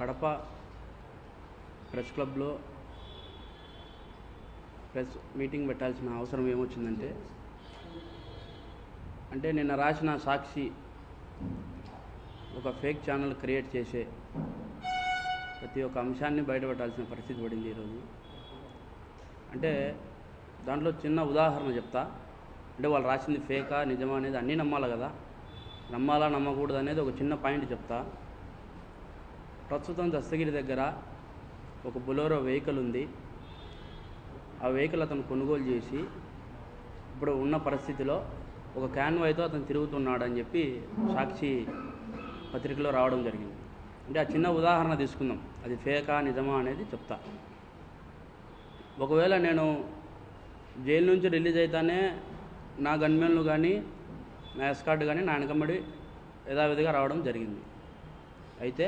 Kadapa press క్లబ్లో press meeting పెట్టాల్సిన అవసరం ఏమొచ్చిందంటే అంటే నిన్న రాసిన సాక్షి ఒక ఫేక్ ఛానల్ క్రియేట్ చేసే ప్రతి ఒక్క అంశాన్ని బయటపెట్టాల్సిన పరిస్థితి పడింది ఈరోజు. అంటే దాంట్లో చిన్న ఉదాహరణ చెప్తా. అంటే వాళ్ళు రాసింది ఫేకా నిజమా అనేది అన్నీ నమ్మాలి కదా. నమ్మాలా నమ్మకూడదు అనేది ఒక చిన్న పాయింట్ చెప్తా. ప్రస్తుతం దస్తగిరి దగ్గర ఒక బొలోరో వెహికల్ ఉంది. ఆ వెహికల్ అతను కొనుగోలు చేసి ఇప్పుడు ఉన్న పరిస్థితిలో ఒక క్యాన్వాయ్తో అతను తిరుగుతున్నాడు అని చెప్పి సాక్షి పత్రికలో రావడం జరిగింది. అంటే ఆ చిన్న ఉదాహరణ తీసుకుందాం. అది ఫేకా నిజమా అనేది చెప్తా. ఒకవేళ నేను జైలు నుంచి రిలీజ్ అయితేనే నా గన్మెన్లు కానీ నా ఎస్కార్డ్ కానీ నా వెనకమ్మడి యథావిధిగా రావడం జరిగింది. అయితే